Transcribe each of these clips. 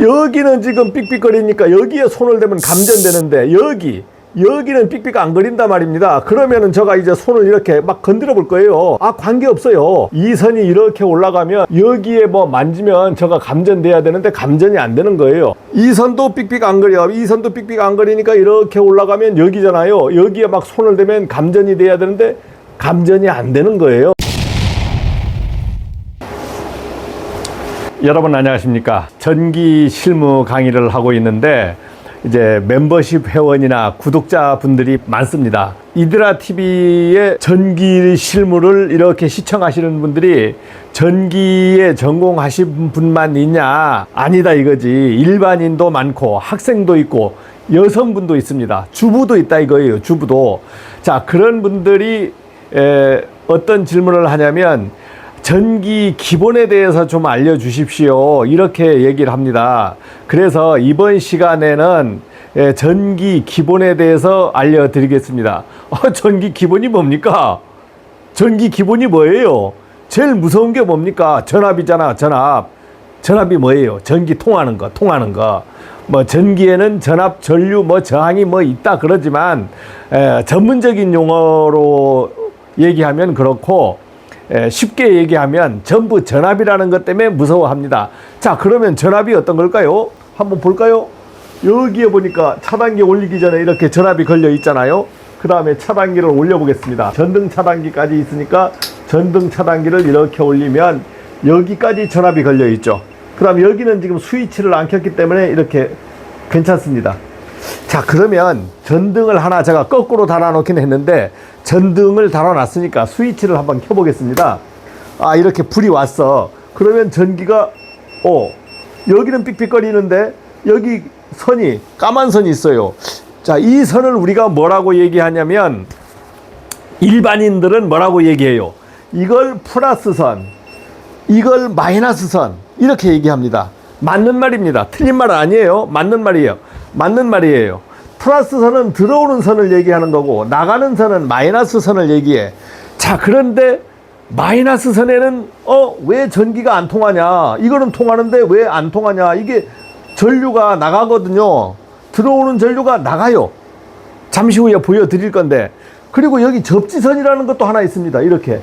여기는 지금 삑삑거리니까 여기에 손을 대면 감전되는데 여기 여기는 삑삑 안 거린단 말입니다. 그러면은 제가 이제 손을 이렇게 막 건드려 볼 거예요. 아, 관계 없어요. 이 선이 이렇게 올라가면 여기에 뭐 만지면 제가 감전돼야 되는데 감전이 안 되는 거예요. 이 선도 삑삑 안 거려. 이 선도 삑삑 안 거리니까 이렇게 올라가면 여기잖아요. 여기에 막 손을 대면 감전이 돼야 되는데 감전이 안 되는 거예요. 여러분 안녕하십니까? 전기 실무 강의를 하고 있는데 이제 멤버십 회원이나 구독자 분들이 많습니다. 이드라 TV의 전기 실무를 이렇게 시청하시는 분들이 전기에 전공하신 분만 있냐? 아니다 이거지. 일반인도 많고 학생도 있고 여성분도 있습니다. 주부도 있다 이거예요 주부도. 자 그런 분들이 에, 어떤 질문을 하냐면 전기 기본에 대해서 좀 알려주십시오. 이렇게 얘기를 합니다. 그래서 이번 시간에는 예, 전기 기본에 대해서 알려드리겠습니다. 어, 전기 기본이 뭡니까? 전기 기본이 뭐예요? 제일 무서운 게 뭡니까? 전압이잖아, 전압. 전압이 뭐예요? 전기 통하는 거, 통하는 거. 뭐 전기에는 전압, 전류, 뭐 저항이 뭐 있다 그러지만 에, 전문적인 용어로 얘기하면 그렇고 에, 쉽게 얘기하면 전부 전압이라는 것 때문에 무서워합니다. 자, 그러면 전압이 어떤 걸까요? 한번 볼까요? 여기에 보니까 차단기 올리기 전에 이렇게 전압이 걸려 있잖아요. 그 다음에 차단기를 올려보겠습니다. 전등 차단기까지 있으니까 전등 차단기를 이렇게 올리면 여기까지 전압이 걸려 있죠. 그 다음에 여기는 지금 스위치를 안 켰기 때문에 이렇게 괜찮습니다. 자 그러면 전등을 하나 제가 거꾸로 달아놓긴 했는데 전등을 달아놨으니까 스위치를 한번 켜보겠습니다. 아 이렇게 불이 왔어. 그러면 전기가 어 여기는 삑삑거리는데 여기 선이 까만 선이 있어요. 자 이 선을 우리가 뭐라고 얘기하냐면 일반인들은 뭐라고 얘기해요? 이걸 플러스 선 이걸 마이너스 선 이렇게 얘기합니다. 맞는 말입니다. 틀린 말 아니에요. 맞는 말이에요. 맞는 말이에요. 플러스 선은 들어오는 선을 얘기하는 거고 나가는 선은 마이너스 선을 얘기해. 자 그런데 마이너스 선에는 어 왜 전기가 안 통하냐? 이거는 통하는데 왜 안 통하냐? 이게 전류가 나가거든요. 들어오는 전류가 나가요. 잠시 후에 보여드릴 건데 그리고 여기 접지선이라는 것도 하나 있습니다. 이렇게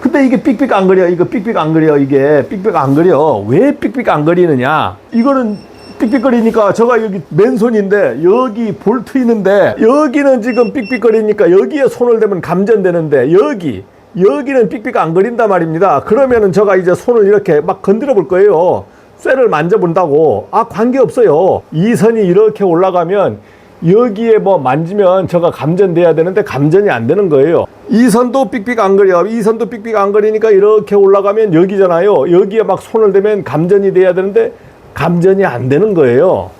근데 이게 삑삑 안 거려. 이거 삑삑 안 거려. 이게 삑삑 안 거려. 왜 삑삑 안 거리느냐? 이거는 삑삑거리니까 저가 여기 맨손인데 여기 볼트 있는데 여기는 지금 삑삑거리니까 여기에 손을 대면 감전되는데 여기 여기는 삑삑 안 거린단 말입니다. 그러면은 제가 이제 손을 이렇게 막 건드려 볼 거예요. 쇠를 만져본다고. 아, 관계없어요. 이 선이 이렇게 올라가면 여기에 뭐 만지면 저가 감전돼야 되는데 감전이 안 되는 거예요. 이 선도 삑삑 안 거려. 이 선도 삑삑 안 거리니까 이렇게 올라가면 여기잖아요. 여기에 막 손을 대면 감전이 돼야 되는데 감전이 안 되는 거예요.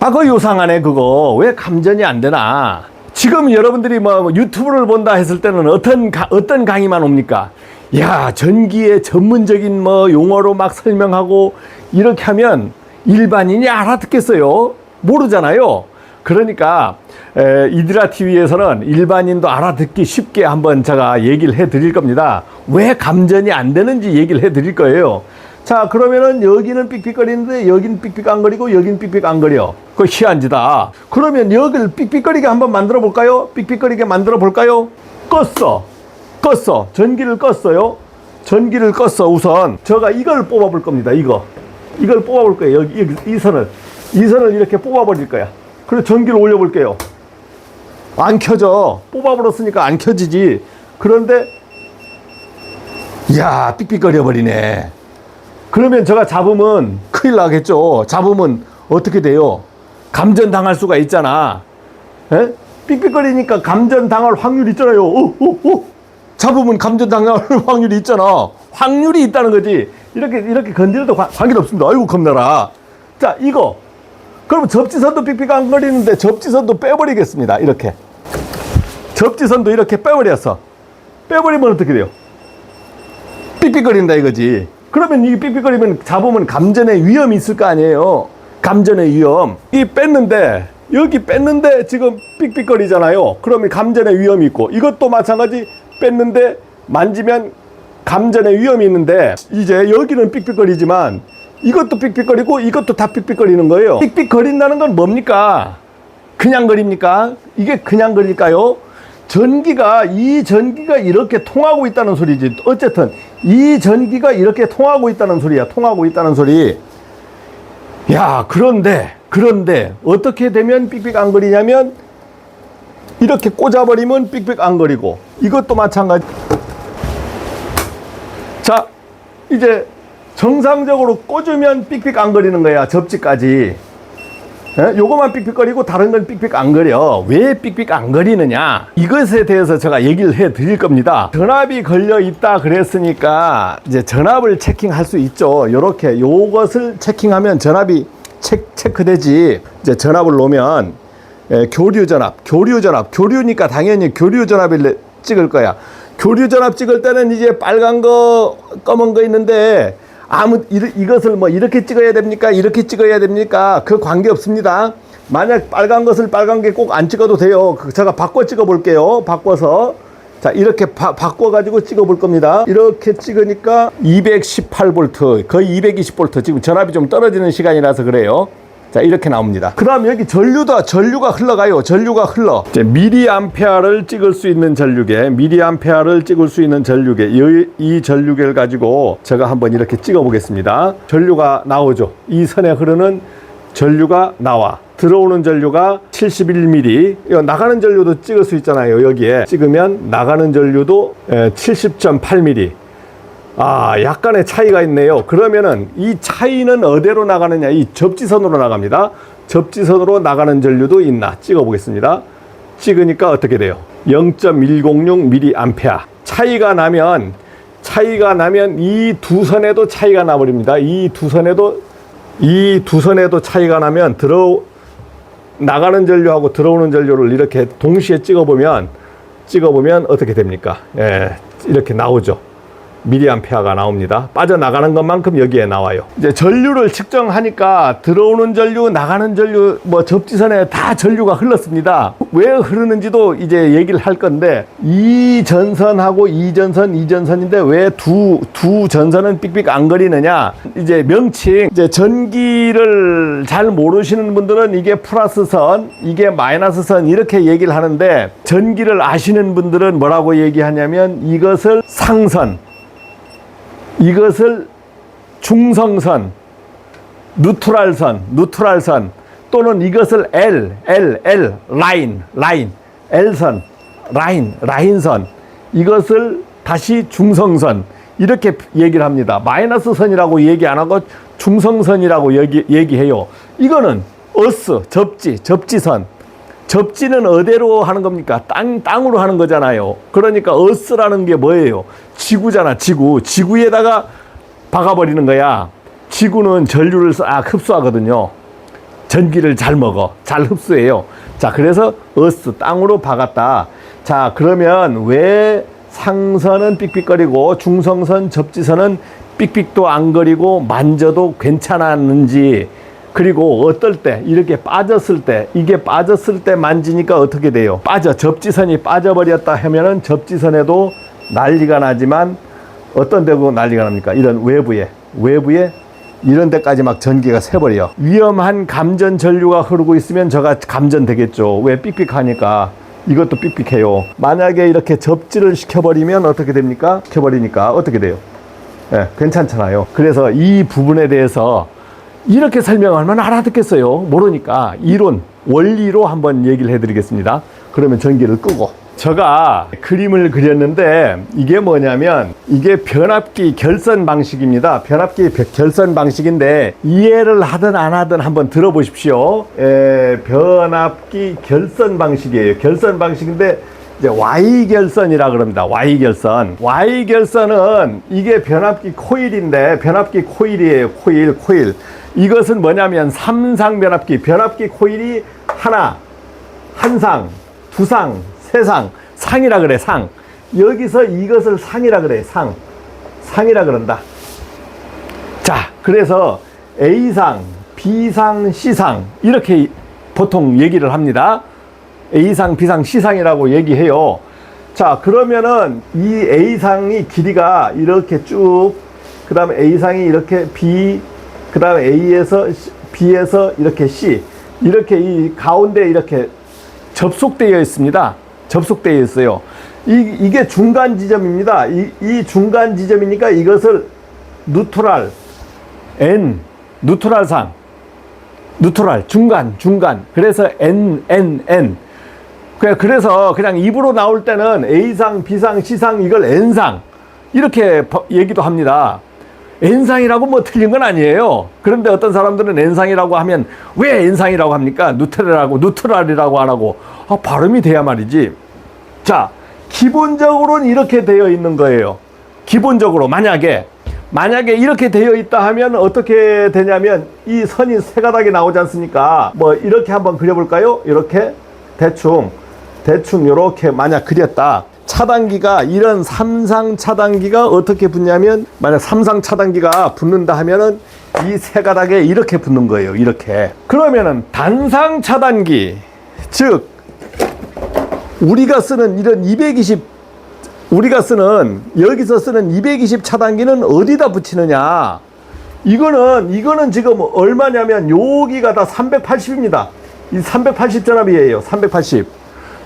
아, 그 요상하네, 그거. 왜 감전이 안 되나? 지금 여러분들이 뭐 유튜브를 본다 했을 때는 어떤, 가- 어떤 강의만 옵니까? 야, 전기의 전문적인 뭐 용어로 막 설명하고 이렇게 하면 일반인이 알아듣겠어요? 모르잖아요. 그러니까 에, 이드라 TV에서는 일반인도 알아듣기 쉽게 한번 제가 얘기를 해 드릴 겁니다. 왜 감전이 안 되는지 얘기를 해 드릴 거예요. 자, 그러면은 여기는 삑삑거리는데 여기는 삑삑 안 거리고 여기는 삑삑 안 거려. 그 희한지다. 그러면 여기를 삑삑거리게 한번 만들어 볼까요? 삑삑거리게 만들어 볼까요? 껐어. 껐어. 전기를 껐어요. 전기를 껐어. 우선 제가 이걸 뽑아 볼 겁니다. 이거. 이걸 뽑아 볼 거예요. 여기, 여기 이 선을. 이 선을 이렇게 뽑아 버릴 거야. 그리고 전기를 올려 볼게요. 안 켜져. 뽑아버렸으니까 안 켜지지. 그런데, 이야, 삑삑거려 버리네. 그러면 제가 잡으면 큰일 나겠죠. 잡으면 어떻게 돼요? 감전 당할 수가 있잖아. 에? 삑삑거리니까 감전 당할 확률이 있잖아요. 어, 어, 어. 잡으면 감전 당할 확률이 있잖아. 확률이 있다는 거지. 이렇게, 이렇게 건드려도 관- 관계는 없습니다. 아이고, 겁나라. 자, 이거. 그러면 접지선도 삑삑 안 거리는데 접지선도 빼버리겠습니다. 이렇게. 접지선도 이렇게 빼버렸어. 빼버리면 어떻게 돼요? 삑삑거린다 이거지. 그러면 이 삑삑거리면 잡으면 감전의 위험이 있을 거 아니에요. 감전의 위험. 이 뺐는데 여기 뺐는데 지금 삑삑거리잖아요. 그러면 감전의 위험이 있고 이것도 마찬가지 뺐는데 만지면 감전의 위험이 있는데 이제 여기는 삑삑거리지만 이것도 삑삑거리고 이것도 다 삑삑거리는 거예요. 삑삑거린다는 건 뭡니까? 그냥 거립니까? 이게 그냥 거릴까요? 전기가 이 전기가 이렇게 통하고 있다는 소리지. 어쨌든 이 전기가 이렇게 통하고 있다는 소리야. 통하고 있다는 소리. 야, 그런데 그런데 어떻게 되면 삑삑 안 거리냐면 이렇게 꽂아버리면 삑삑 안 거리고 이것도 마찬가지. 자, 이제 정상적으로 꽂으면 삑삑 안 거리는 거야. 접지까지. 예? 요거만 삑삑거리고 다른 건 삑삑 안 거려. 왜 삑삑 안 거리느냐? 이것에 대해서 제가 얘기를 해 드릴 겁니다. 전압이 걸려 있다 그랬으니까 이제 전압을 체킹할 수 있죠. 요렇게 요것을 체킹하면 전압이 체, 체크되지. 이제 전압을 놓으면 예, 교류 전압, 교류 전압, 교류니까 당연히 교류 전압을 찍을 거야. 교류 전압 찍을 때는 이제 빨간 거, 검은 거 있는데 아무 이- 이것을 뭐 이렇게 찍어야 됩니까? 이렇게 찍어야 됩니까? 그 관계 없습니다. 만약 빨간 것을 빨간 게 꼭 안 찍어도 돼요. 그 제가 바꿔 찍어 볼게요. 바꿔서 자 이렇게 바, 바꿔 가지고 찍어 볼 겁니다. 이렇게 찍으니까 218V 거의 220V 지금 전압이 좀 떨어지는 시간이라서 그래요. 자 이렇게 나옵니다. 그 다음 여기 전류다 전류가 흘러가요. 전류가 흘러. 이제 미리암페어를 찍을 수 있는 전류계, 미리암페어를 찍을 수 있는 전류계. 이, 이 전류계를 가지고 제가 한번 이렇게 찍어 보겠습니다. 전류가 나오죠. 이 선에 흐르는 전류가 나와. 들어오는 전류가 71mm. 이거 나가는 전류도 찍을 수 있잖아요. 여기에 찍으면 나가는 전류도 70.8mm. 아, 약간의 차이가 있네요. 그러면은 이 차이는 어디로 나가느냐? 이 접지선으로 나갑니다. 접지선으로 나가는 전류도 있나? 찍어 보겠습니다. 찍으니까 어떻게 돼요? 0.106mA. 차이가 나면 차이가 나면 이 두 선에도 차이가 나버립니다. 이 두 선에도 이 두 선에도 차이가 나면 들어 나가는 전류하고 들어오는 전류를 이렇게 동시에 찍어 보면 찍어 보면 어떻게 됩니까? 예, 이렇게 나오죠. 미리암페어가 나옵니다. 빠져나가는 것만큼 여기에 나와요. 이제 전류를 측정하니까 들어오는 전류, 나가는 전류, 뭐 접지선에 다 전류가 흘렀습니다. 왜 흐르는지도 이제 얘기를 할 건데 이 전선하고 이 전선, 이 전선인데 왜 두 두 전선은 삑삑 안 거리느냐? 이제 명칭, 이제 전기를 잘 모르시는 분들은 이게 플러스 선, 이게 마이너스 선 이렇게 얘기를 하는데 전기를 아시는 분들은 뭐라고 얘기하냐면 이것을 상선, 이것을 중성선, 누트랄선, 누트랄선 또는 이것을 L, L, L, 라인, 라인, L선, 라인, 라인선 이것을 다시 중성선 이렇게 얘기를 합니다. 마이너스 선이라고 얘기 안 하고 중성선이라고 얘기, 얘기해요. 이거는 어스, 접지, 접지선. 접지는 어디로 하는 겁니까? 땅, 땅으로 하는 거잖아요. 그러니까 어스라는 게 뭐예요? 지구잖아, 지구. 지구에다가 박아버리는 거야. 지구는 전류를 싹 흡수하거든요. 전기를 잘 먹어. 잘 흡수해요. 자, 그래서 어스, 땅으로 박았다. 자, 그러면 왜 상선은 삑삑거리고 중성선, 접지선은 삑삑도 안 거리고 만져도 괜찮았는지 그리고 어떨 때 이렇게 빠졌을 때 이게 빠졌을 때 만지니까 어떻게 돼요? 빠져 접지선이 빠져버렸다 하면은 접지선에도 난리가 나지만 어떤 데고 난리가 납니까? 이런 외부에 외부에 이런 데까지 막 전기가 새버려 위험한 감전 전류가 흐르고 있으면 저가 감전되겠죠 왜 삑삑하니까 이것도 삑삑해요 만약에 이렇게 접지를 시켜버리면 어떻게 됩니까? 시켜버리니까 어떻게 돼요? 예, 괜찮잖아요 그래서 이 부분에 대해서 이렇게 설명하면 알아듣겠어요. 모르니까 이론, 원리로 한번 얘기를 해드리겠습니다. 그러면 전기를 끄고. 제가 그림을 그렸는데 이게 뭐냐면 이게 변압기 결선 방식입니다. 변압기 벼- 결선 방식인데 이해를 하든 안 하든 한번 들어보십시오. 에, 변압기 결선 방식이에요. 결선 방식인데 이제 Y 결선이라 그럽니다. Y 결선. Y 결선은 이게 변압기 코일인데 변압기 코일이에요. 코일, 코일. 이것은 뭐냐면 삼상 변압기. 변압기 코일이 하나, 한 상, 두 상, 세 상, 상이라 그래. 상. 여기서 이것을 상이라 그래. 상. 상이라 그런다. 자, 그래서 A상, B상, C상 이렇게 보통 얘기를 합니다. A상, B상, C상이라고 얘기해요. 자, 그러면은 이 A상이 길이가 이렇게 쭉, 그 다음에 A상이 이렇게 B, 그 다음에 A에서 B에서 이렇게 C 이렇게 이 가운데 이렇게 접속되어 있습니다. 접속되어 있어요. 이, 이게 중간 지점입니다. 이, 이 중간 지점이니까 이것을 누트랄 N 누트랄상 누트랄 중간 중간 그래서 N N N 그래- 그래서 그냥 입으로 나올 때는 A상 B상 C상 이걸 N상 이렇게 버- 얘기도 합니다. N상이라고 뭐 틀린 건 아니에요. 그런데 어떤 사람들은 N상이라고 하면 왜 N상이라고 합니까? 누트랄이라고 누트랄이라고 안 하고 아, 발음이 돼야 말이지. 자, 기본적으로는 이렇게 되어 있는 거예요. 기본적으로 만약에 만약에 이렇게 되어 있다 하면 어떻게 되냐면 이 선이 세 가닥이 나오지 않습니까? 뭐 이렇게 한번 그려볼까요? 이렇게 대충 대충 이렇게 만약 그렸다. 차단기가 이런 삼상 차단기가 어떻게 붙냐면 만약 삼상 차단기가 붙는다 하면은 이 세 가닥에 이렇게 붙는 거예요. 이렇게. 그러면은 단상 차단기 즉 우리가 쓰는 이런 220 우리가 쓰는 여기서 쓰는 220 차단기는 어디다 붙이느냐? 이거는 이거는 지금 얼마냐면 여기가 다 380입니다. 이 380 전압이에요. 380.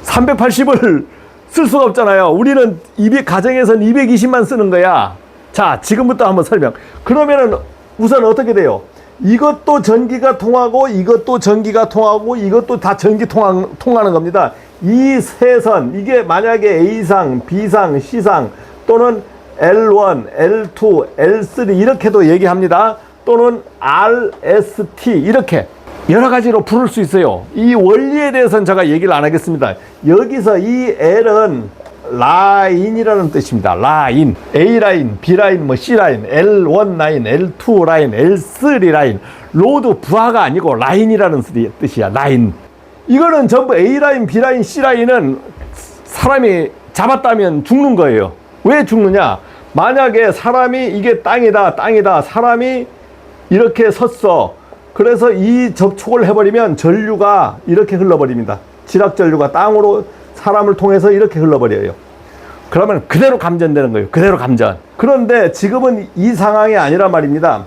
380을 쓸 수가 없잖아요. 우리는 200 가정에선 220만 쓰는 거야. 자, 지금부터 한번 설명. 그러면은 우선 어떻게 돼요? 이것도 전기가 통하고 이것도 전기가 통하고 이것도 다 전기 통하, 통하는 겁니다. 이 세 선 이게 만약에 A상, B상, C상 또는 L1, L2, L3 이렇게도 얘기합니다. 또는 RST 이렇게 여러 가지로 부를 수 있어요. 이 원리에 대해서는 제가 얘기를 안 하겠습니다. 여기서 이 L은 라인이라는 뜻입니다. 라인, A 라인, B 라인, 뭐 C 라인, L1 라인, L2 라인, L3 라인, 로드 부하가 아니고 라인이라는 뜻이야. 라인. 이거는 전부 A 라인, B 라인, C 라인은 사람이 잡았다면 죽는 거예요. 왜 죽느냐? 만약에 사람이 이게 땅이다, 땅이다, 사람이 이렇게 섰어. 그래서 이 접촉을 해버리면 전류가 이렇게 흘러버립니다. 지락 전류가 땅으로 사람을 통해서 이렇게 흘러버려요. 그러면 그대로 감전되는 거예요. 그대로 감전. 그런데 지금은 이 상황이 아니란 말입니다.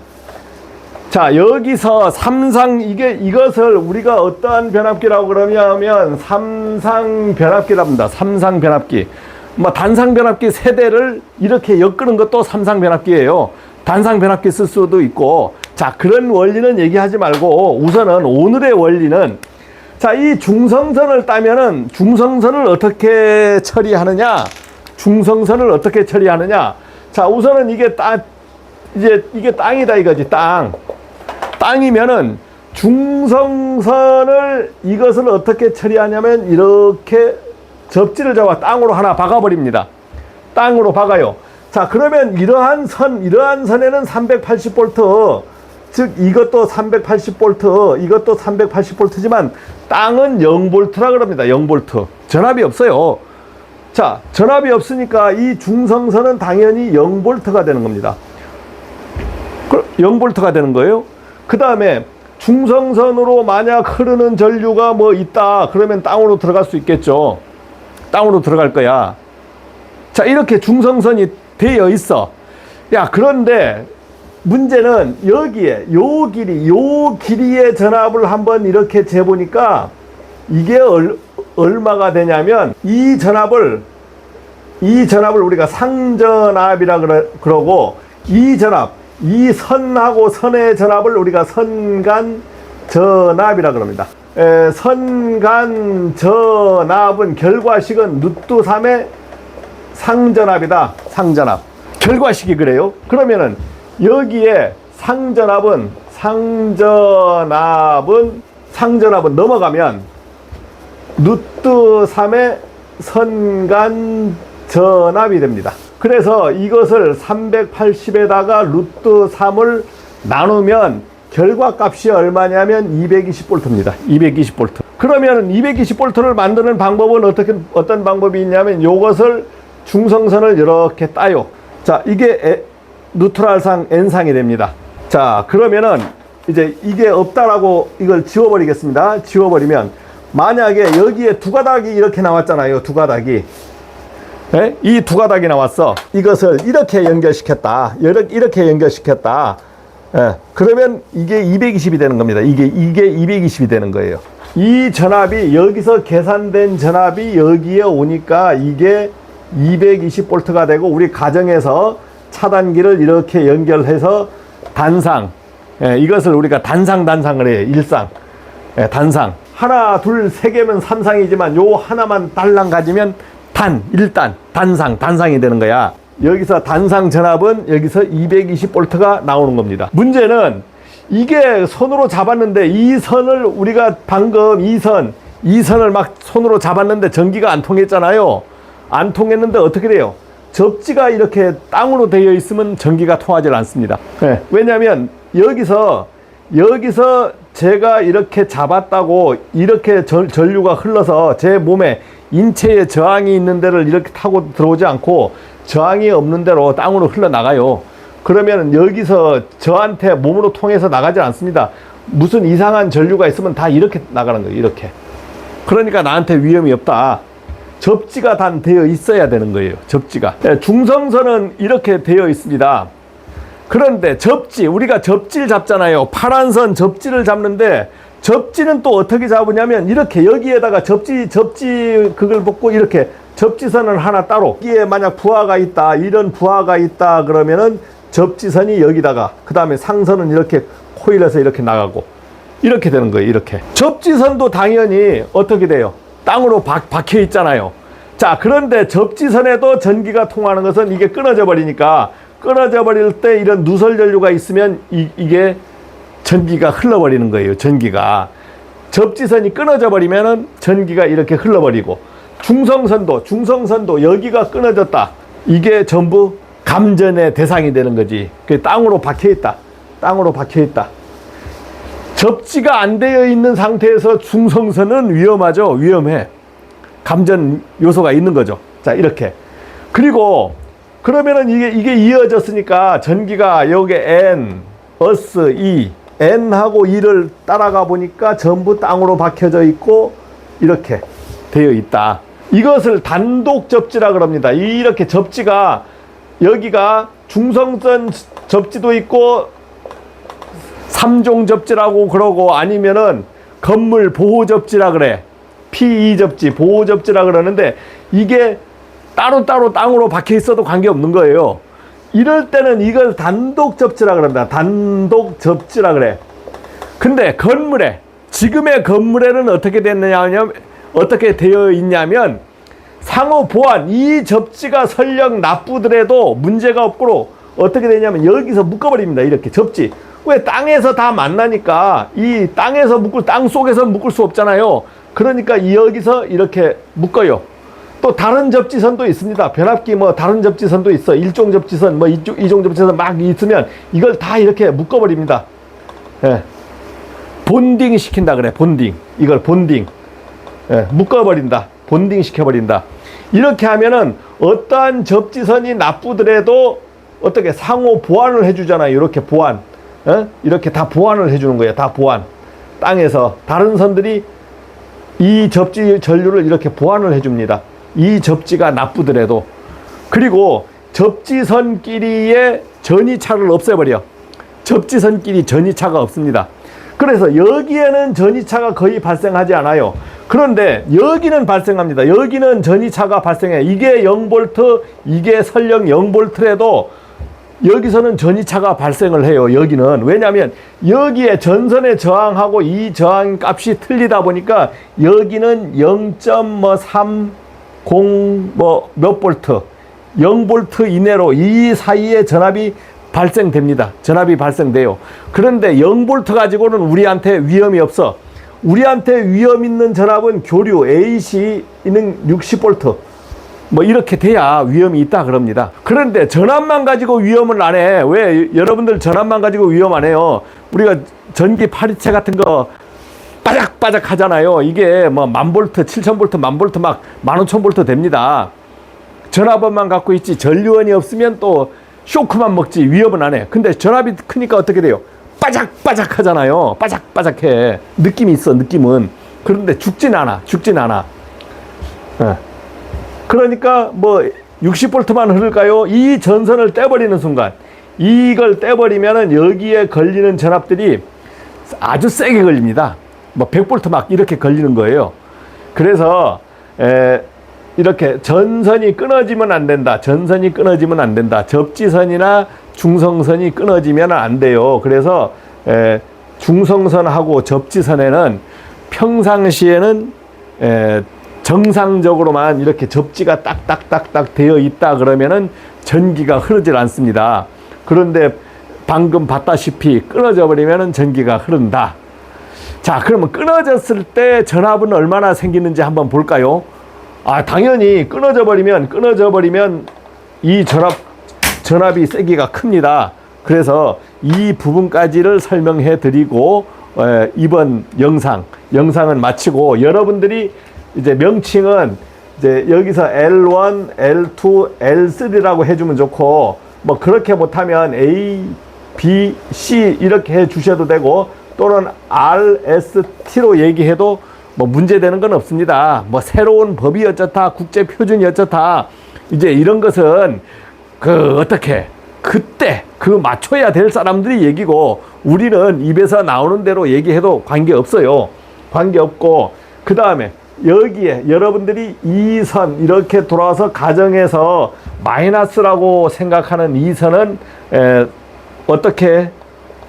자, 여기서 삼상 이게 이것을 우리가 어떠한 변압기라고 그러냐면 삼상 변압기랍니다. 삼상 변압기. 뭐 단상 변압기 세대를 이렇게 엮는 것도 삼상 변압기예요. 단상 변압기 쓸 수도 있고. 자, 그런 원리는 얘기하지 말고 우선은 오늘의 원리는 자, 이 중성선을 따면은 중성선을 어떻게 처리하느냐? 중성선을 어떻게 처리하느냐? 자, 우선은 이게 땅 이제 이게 땅이다 이거지, 땅. 땅이면은 중성선을 이것을 어떻게 처리하냐면 이렇게 접지를 잡아 땅으로 하나 박아 버립니다. 땅으로 박아요. 자, 그러면 이러한 선, 이러한 선에는 380V, 즉 이것도 380V, 이것도 380V지만 땅은 0V라 그럽니다. 0V. 전압이 없어요. 자, 전압이 없으니까 이 중성선은 당연히 0V가 되는 겁니다. 0V가 되는 거예요. 그 다음에 중성선으로 만약 흐르는 전류가 뭐 있다. 그러면 땅으로 들어갈 수 있겠죠. 땅으로 들어갈 거야. 자, 이렇게 중성선이 되어 있어. 야, 그런데 문제는 여기에, 요 길이, 요 길이의 전압을 한번 이렇게 재보니까 이게 얼, 얼마가 되냐면 이 전압을, 이 전압을 우리가 상전압이라 그러, 그러고 이 전압, 이 선하고 선의 전압을 우리가 선간 전압이라 그럽니다. 에, 선간 전압은 결과식은 누트 3의 상전압이다. 상전압. 결과식이 그래요. 그러면은 여기에 상전압은 상전압은 상전압은 넘어가면 누트 3의 선간 전압이 됩니다. 그래서 이것을 380에다가 루트 3을 나누면 결과 값이 얼마냐면 220볼트입니다. 220볼트. 그러면 220볼트를 만드는 방법은 어떻게 어떤 방법이 있냐면 이것을 중성선을 이렇게 따요. 자, 이게 에, 누트랄상 N상이 됩니다. 자, 그러면은 이제 이게 없다라고 이걸 지워버리겠습니다. 지워버리면 만약에 여기에 두 가닥이 이렇게 나왔잖아요. 두 가닥이. 예? 이두 가닥이 나왔어. 이것을 이렇게 연결시켰다. 이렇게, 연결시켰다. 예, 그러면 이게 220이 되는 겁니다. 이게 이게 220이 되는 거예요. 이 전압이 여기서 계산된 전압이 여기에 오니까 이게 220 볼트가 되고 우리 가정에서 차단기를 이렇게 연결해서 단상 예, 이것을 우리가 단상 단상을 해요. 일상 예, 단상 하나 둘 세 개면 삼상이지만 요 하나만 달랑 가지면 단 일단 단상 단상이 되는 거야. 여기서 단상 전압은 여기서 220 볼트가 나오는 겁니다. 문제는 이게 손으로 잡았는데 이 선을 우리가 방금 이 선, 이 선을 막 손으로 잡았는데 전기가 안 통했잖아요. 안 통했는데 어떻게 돼요? 접지가 이렇게 땅으로 되어 있으면 전기가 통하지 않습니다. 네, 왜냐하면 여기서 여기서 제가 이렇게 잡았다고 이렇게 전, 전류가 흘러서 제 몸에 인체에 저항이 있는 데를 이렇게 타고 들어오지 않고 저항이 없는 데로 땅으로 흘러나가요. 그러면 여기서 저한테 몸으로 통해서 나가지 않습니다. 무슨 이상한 전류가 있으면 다 이렇게 나가는 거예요. 이렇게. 그러니까 나한테 위험이 없다. 접지가 단 되어 있어야 되는 거예요. 접지가. 네, 중성선은 이렇게 되어 있습니다. 그런데 접지, 우리가 접지를 잡잖아요. 파란 선 접지를 잡는데 접지는 또 어떻게 잡으냐면 이렇게 여기에다가 접지, 접지 그걸 벗고 이렇게 접지선을 하나 따로 여기에 만약 부하가 있다, 이런 부하가 있다 그러면은 접지선이 여기다가 그 다음에 상선은 이렇게 코일에서 이렇게 나가고 이렇게 되는 거예요. 이렇게. 접지선도 당연히 어떻게 돼요? 땅으로 박, 박혀 있잖아요. 자, 그런데 접지선에도 전기가 통하는 것은 이게 끊어져 버리니까 끊어져 버릴 때 이런 누설 전류가 있으면 이, 이게 전기가 흘러버리는 거예요. 전기가. 접지선이 끊어져 버리면은 전기가 이렇게 흘러버리고 중성선도 중성선도 여기가 끊어졌다. 이게 전부 감전의 대상이 되는 거지. 그 땅으로 박혀 있다. 땅으로 박혀 있다. 접지가 안 되어 있는 상태에서 중성선은 위험하죠. 위험해. 감전 요소가 있는 거죠. 자, 이렇게. 그리고 그러면은 이게 이게 이어졌으니까 전기가 여기 N, 어스, E, N하고 E를 따라가 보니까 전부 땅으로 박혀져 있고 이렇게 되어 있다. 이것을 단독 접지라 그럽니다. 이렇게 접지가 여기가 중성선 접지도 있고 삼종 접지라고 그러고 아니면은 건물 보호 접지라 그래. PE 접지, 보호 접지라 그러는데 이게 따로따로 땅으로 박혀 있어도 관계 없는 거예요. 이럴 때는 이걸 단독 접지라 그럽니다. 단독 접지라 그래. 근데 건물에 지금의 건물에는 어떻게 됐느냐 하면 어떻게 되어 있냐면 상호 보안 이 접지가 설령 나쁘더라도 문제가 없고 어떻게 되냐면 여기서 묶어버립니다. 이렇게 접지. 왜 땅에서 다 만나니까 이 땅에서 묶을 땅 속에서 묶을 수 없잖아요. 그러니까 여기서 이렇게 묶어요. 또 다른 접지선도 있습니다. 변압기 뭐 다른 접지선도 있어. 일종 접지선 뭐 이종, 이종 접지선 막 있으면 이걸 다 이렇게 묶어 버립니다. 예. 본딩 시킨다 그래. 본딩. 이걸 본딩. 예, 묶어 버린다. 본딩 시켜 버린다. 이렇게 하면은 어떠한 접지선이 나쁘더라도 어떻게 상호 보완을 해 주잖아요. 이렇게 보완. 어? 이렇게 다 보완을 해주는 거예요. 다 보완. 땅에서 다른 선들이 이 접지 전류를 이렇게 보완을 해줍니다. 이 접지가 나쁘더라도 그리고 접지선끼리의 전이차를 없애버려. 접지선끼리 전이차가 없습니다. 그래서 여기에는 전이차가 거의 발생하지 않아요. 그런데 여기는 발생합니다. 여기는 전이차가 발생해. 이게 0볼트, 이게 설령 0볼트라도 여기서는 전이차가 발생을 해요. 여기는 왜냐하면 여기에 전선의 저항하고 이 저항 값이 틀리다 보니까 여기는 0.3 0뭐 볼트 0 볼트 이내로 이 사이에 전압이 발생됩니다. 전압이 발생돼요. 그런데 0 볼트 가지고는 우리한테 위험이 없어. 우리한테 위험 있는 전압은 교류 AC는 60 볼트. 뭐 이렇게 돼야 위험이 있다 그럽니다. 그런데 전압만 가지고 위험을 안 해. 왜 여러분들 전압만 가지고 위험 안 해요? 우리가 전기 파리채 같은 거 바작바작 하잖아요. 이게 뭐 만볼트, 칠천볼트, 만볼트 막 만오천볼트 됩니다. 전압원만 갖고 있지 전류원이 없으면 또 쇼크만 먹지 위협은 안 해. 근데 전압이 크니까 어떻게 돼요? 바작바작 하잖아요. 바작바작해. 느낌이 있어, 느낌은. 그런데 죽진 않아. 죽진 않아. 예. 그러니까 뭐 60볼트만 흐를까요? 이 전선을 떼버리는 순간 이걸 떼버리면은 여기에 걸리는 전압들이 아주 세게 걸립니다. 뭐 100볼트 막 이렇게 걸리는 거예요. 그래서 에, 이렇게 전선이 끊어지면 안 된다. 전선이 끊어지면 안 된다. 접지선이나 중성선이 끊어지면 안 돼요. 그래서 에, 중성선하고 접지선에는 평상시에는 에, 정상적으로만 이렇게 접지가 딱딱딱딱 되어 있다 그러면은 전기가 흐르질 않습니다. 그런데 방금 봤다시피 끊어져 버리면은 전기가 흐른다. 자, 그러면 끊어졌을 때 전압은 얼마나 생기는지 한번 볼까요? 아, 당연히 끊어져 버리면 끊어져 버리면 이 전압 전압이 세기가 큽니다. 그래서 이 부분까지를 설명해 드리고 에, 이번 영상 영상은 마치고 여러분들이 이제 명칭은 이제 여기서 L1, L2, L3라고 해주면 좋고 뭐 그렇게 못하면 A, B, C 이렇게 해 주셔도 되고 또는 R, S, T로 얘기해도 뭐 문제되는 건 없습니다. 뭐 새로운 법이 어쩌다 국제 표준이 어쩌다 이제 이런 것은 그 어떻게 그때 그 맞춰야 될 사람들이 얘기고 우리는 입에서 나오는 대로 얘기해도 관계 없어요. 관계 없고 그 다음에 여기에 여러분들이 이 선 이렇게 돌아와서 가정에서 마이너스라고 생각하는 이 선은 에, 어떻게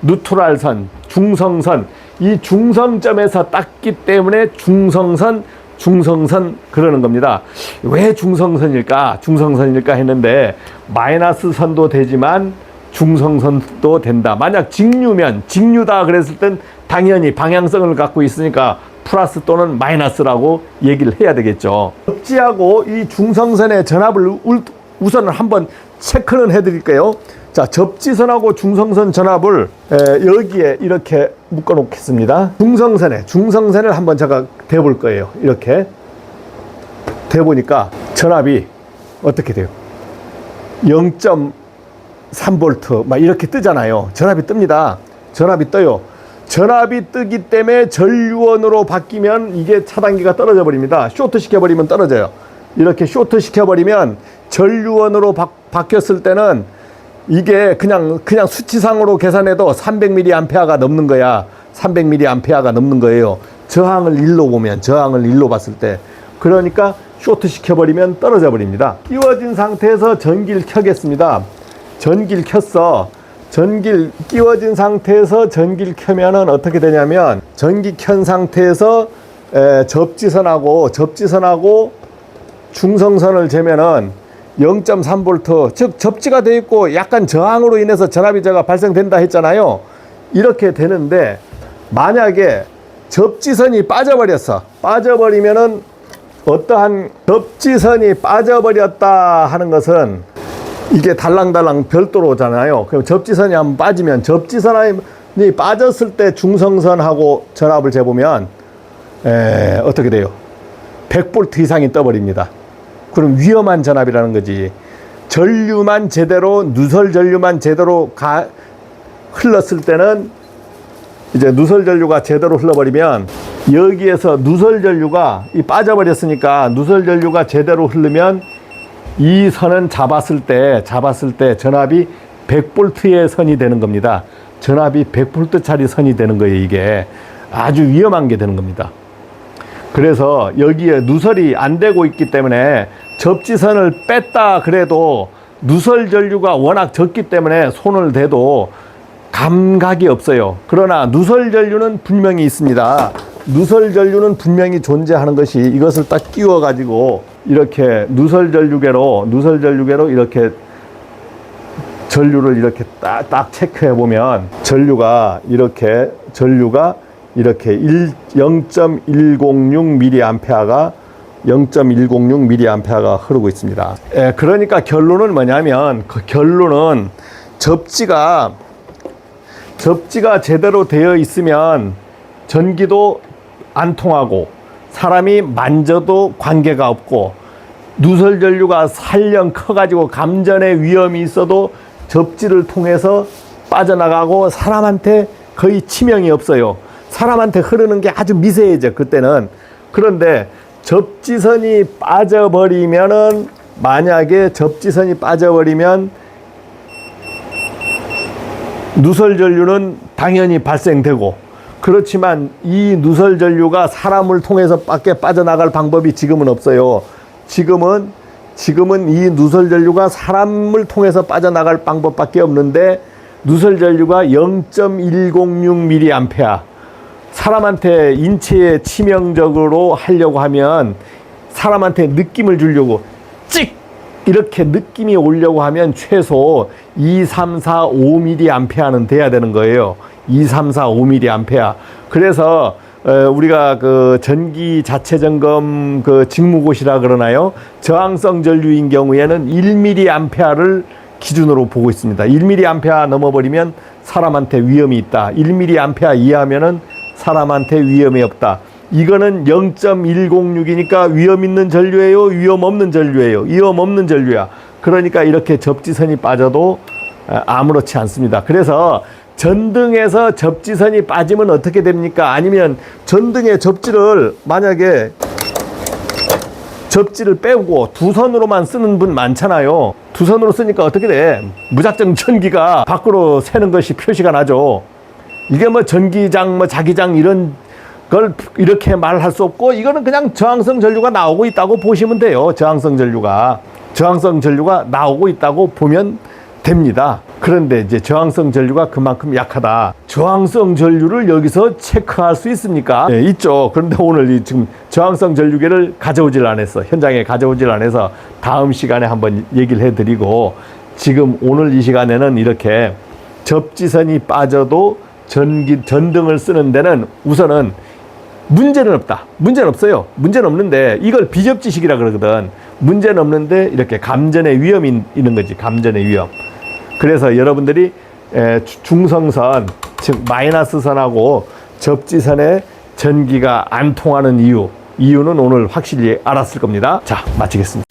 누트랄선, 중성선 이 중성점에서 땄기 때문에 중성선, 중성선 그러는 겁니다. 왜 중성선일까? 중성선일까 했는데 마이너스 선도 되지만 중성선도 된다. 만약 직류면 직류다 그랬을 땐 당연히 방향성을 갖고 있으니까 플러스 또는 마이너스라고 얘기를 해야 되겠죠. 접지하고 이 중성선의 전압을 울- 우선은 한번 체크는 해드릴게요. 자, 접지선하고 중성선 전압을 에, 여기에 이렇게 묶어 놓겠습니다. 중성선에 중성선을 한번 제가 대볼 거예요. 이렇게 대보니까 전압이 어떻게 돼요? 0.3볼트 막 이렇게 뜨잖아요. 전압이 뜹니다. 전압이 떠요. 전압이 뜨기 때문에 전류원으로 바뀌면 이게 차단기가 떨어져 버립니다. 쇼트 시켜버리면 떨어져요. 이렇게 쇼트 시켜버리면 전류원으로 바, 바뀌었을 때는 이게 그냥 그냥 수치상으로 계산해도 300mA가 넘는 거야. 300mA가 넘는 거예요. 저항을 일로 보면 저항을 일로 봤을 때 그러니까 쇼트 시켜버리면 떨어져 버립니다. 끼워진 상태에서 전기를 켜겠습니다. 전기를 켰어. 전기를 끼워진 상태에서 전기를 켜면은 어떻게 되냐면 전기 켠 상태에서 에, 접지선하고 접지선하고 중성선을 재면은 0.3볼트 즉 접지가 돼 있고 약간 저항으로 인해서 전압이 제가 발생된다 했잖아요. 이렇게 되는데 만약에 접지선이 빠져버렸어. 빠져버리면은 어떠한 접지선이 빠져버렸다 하는 것은 이게 달랑달랑 별도로 오잖아요. 그럼 접지선이 한번 빠지면 접지선이 빠졌을 때 중성선하고 전압을 재보면 에, 어떻게 돼요? 100볼트 이상이 떠버립니다. 그럼 위험한 전압이라는 거지. 전류만 제대로 누설 전류만 제대로 가, 흘렀을 때는 이제 누설 전류가 제대로 흘러버리면 여기에서 누설 전류가 이 빠져버렸으니까 누설 전류가 제대로 흐르면 이 선은 잡았을 때 잡았을 때 전압이 100볼트의 선이 되는 겁니다. 전압이 100볼트짜리 선이 되는 거예요. 이게 아주 위험한 게 되는 겁니다. 그래서 여기에 누설이 안 되고 있기 때문에 접지선을 뺐다 그래도 누설 전류가 워낙 적기 때문에 손을 대도 감각이 없어요. 그러나 누설 전류는 분명히 있습니다. 누설 전류는 분명히 존재하는 것이 이것을 딱 끼워 가지고 이렇게 누설 전류계로 누설 전류계로 이렇게 전류를 이렇게 딱, 딱 체크해 보면 전류가 이렇게 전류가 이렇게 1, 0.106mA가 0.106mA가 흐르고 있습니다. 예, 그러니까 결론은 뭐냐면 그 결론은 접지가 접지가 제대로 되어 있으면 전기도 안 통하고 사람이 만져도 관계가 없고 누설 전류가 살령 커가지고 감전의 위험이 있어도 접지를 통해서 빠져나가고 사람한테 거의 치명이 없어요. 사람한테 흐르는 게 아주 미세해져 그때는 그런데 접지선이 빠져버리면은 만약에 접지선이 빠져버리면 누설 전류는 당연히 발생되고 그렇지만 이 누설 전류가 사람을 통해서 밖에 빠져나갈 방법이 지금은 없어요. 지금은 지금은 이 누설 전류가 사람을 통해서 빠져나갈 방법밖에 없는데 누설 전류가 0.106mA 사람한테 인체에 치명적으로 하려고 하면 사람한테 느낌을 주려고 찍 이렇게 느낌이 오려고 하면 최소 2, 3, 4, 5mA는 돼야 되는 거예요. 2, 3, 4, 5mA. 그래서 어, 우리가 그 전기 자체 점검 그 직무고시라 그러나요? 저항성 전류인 경우에는 1mA를 기준으로 보고 있습니다. 1mA 넘어버리면 사람한테 위험이 있다. 1mA 이하면은 사람한테 위험이 없다. 이거는 0.106이니까 위험 있는 전류예요, 위험 없는 전류예요. 위험 없는 전류야. 그러니까 이렇게 접지선이 빠져도 아, 아무렇지 않습니다. 그래서 전등에서 접지선이 빠지면 어떻게 됩니까? 아니면 전등의 접지를 만약에 접지를 빼고 두 선으로만 쓰는 분 많잖아요. 두 선으로 쓰니까 어떻게 돼? 무작정 전기가 밖으로 새는 것이 표시가 나죠. 이게 뭐 전기장, 뭐 자기장 이런 걸 이렇게 말할 수 없고 이거는 그냥 저항성 전류가 나오고 있다고 보시면 돼요. 저항성 전류가 저항성 전류가 나오고 있다고 보면 됩니다. 그런데 이제 저항성 전류가 그만큼 약하다. 저항성 전류를 여기서 체크할 수 있습니까? 네, 있죠. 그런데 오늘 이 지금 저항성 전류계를 가져오질 않았어. 현장에 가져오질 않아서 다음 시간에 한번 얘기를 해드리고 지금 오늘 이 시간에는 이렇게 접지선이 빠져도 전기 전등을 쓰는 데는 우선은 문제는 없다. 문제는 없어요. 문제는 없는데 이걸 비접지식이라 그러거든. 문제는 없는데 이렇게 감전의 위험이 있는 거지. 감전의 위험. 그래서 여러분들이 중성선 즉 마이너스 선하고 접지선에 전기가 안 통하는 이유 이유는 오늘 확실히 알았을 겁니다. 자 마치겠습니다.